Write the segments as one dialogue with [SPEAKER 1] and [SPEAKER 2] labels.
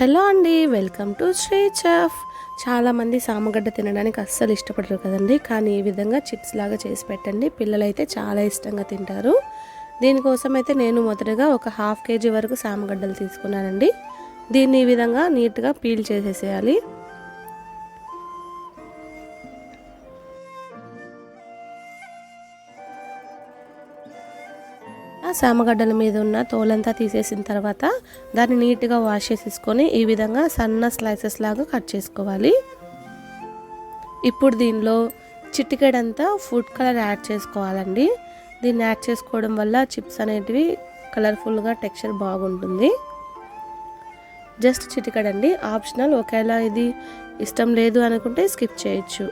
[SPEAKER 1] Hello అండి welcome to Shri chef. చాలామంది సామగడ్డ తినడానికి అస్సలు ఇష్టపడరు కదండి కానీ ఈ విధంగా చిప్స్ లాగా చేసి పెట్టండి. పిల్లలైతే చాలా ఇష్టంగా తింటారు. దీనికోసం అయితే నేను మొదటగా ఒక హాఫ్ కేజీ వరకు సామగడ్డలు తీసుకున్నానండి. దీన్ని ఈ విధంగా నీట్గా పీల్ చేసేసేయాలి. సామగడ్డల మీద ఉన్న తోలంతా తీసేసిన తర్వాత దాన్ని నీట్గా వాష్ చేసేసుకొని ఈ విధంగా సన్న స్లైసెస్ లాగా కట్ చేసుకోవాలి. ఇప్పుడు దీనిలో చిటికెడంతా ఫుడ్ కలర్ యాడ్ చేసుకోవాలండి. దీన్ని యాడ్ చేసుకోవడం వల్ల చిప్స్ అనేటివి కలర్ఫుల్గా టెక్స్చర్ బాగుంటుంది. జస్ట్ చిటికడండి. ఆప్షనల్ ఒకవేళ ఇది ఇష్టం లేదు అనుకుంటే స్కిప్ చేయొచ్చు.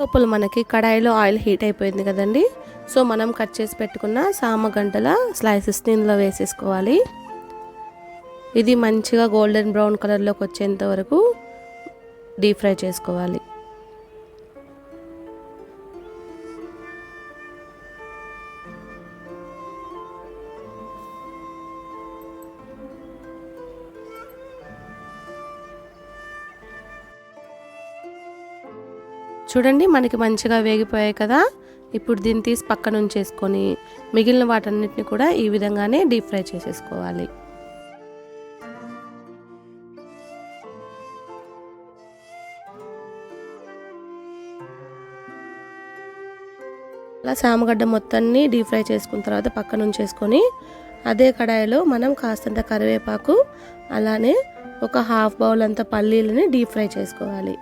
[SPEAKER 1] లోపల మనకి కడాయిలో ఆయిల్ హీట్ అయిపోయింది కదండి. సో మనం కట్ చేసి పెట్టుకున్న సామగంటల స్లైసెస్ ఇందులో వేసేసుకోవాలి. ఇది మంచిగా గోల్డెన్ బ్రౌన్ కలర్లోకి వచ్చేంత వరకు డీప్ ఫ్రై చేసుకోవాలి. చూడండి మనకి మంచిగా వేగిపోయాయి కదా. ఇప్పుడు దీన్ని తీసి పక్కన ఉంచేసుకొని మిగిలిన వాటన్నిటిని కూడా ఈ విధంగానే డీప్ ఫ్రై చేసేసుకోవాలి. అలా సామగడ్డ మొత్తాన్ని డీప్ ఫ్రై చేసుకున్న తర్వాత పక్కన ఉంచేసుకొని అదే కడాయిలో మనం కాస్తంత కరివేపాకు అలానే ఒక హాఫ్ బౌల్ అంత పల్లీలని డీప్ ఫ్రై చేసుకోవాలి.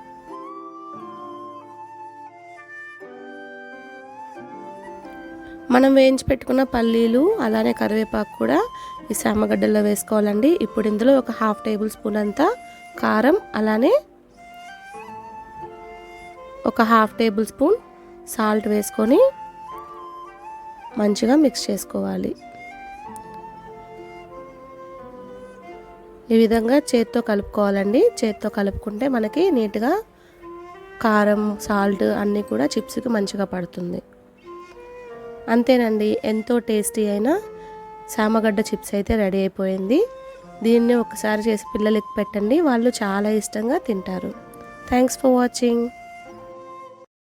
[SPEAKER 1] మనం వేయించి పెట్టుకున్న పల్లీలు అలానే కరివేపాకు కూడా ఈ సామగడ్డల్లో వేసుకోవాలండి. ఇప్పుడు ఇందులో ఒక హాఫ్ టేబుల్ స్పూన్ అంతా కారం అలానే ఒక హాఫ్ టేబుల్ స్పూన్ సాల్ట్ వేసుకొని మంచిగా మిక్స్ చేసుకోవాలి. ఈ విధంగా చేత్తో కలుపుకోవాలండి. చేత్తో కలుపుకుంటే మనకి నీట్గా కారం సాల్ట్ అన్నీ కూడా చిప్స్కి మంచిగా పడుతుంది. అంతేనండి ఎంతో టేస్టీ అయిన సామగడ్డ చిప్స్ అయితే రెడీ అయిపోయింది. దీన్ని ఒకసారి చేసి పిల్లలకి పెట్టండి వాళ్ళు చాలా ఇష్టంగా తింటారు. Thanks for watching.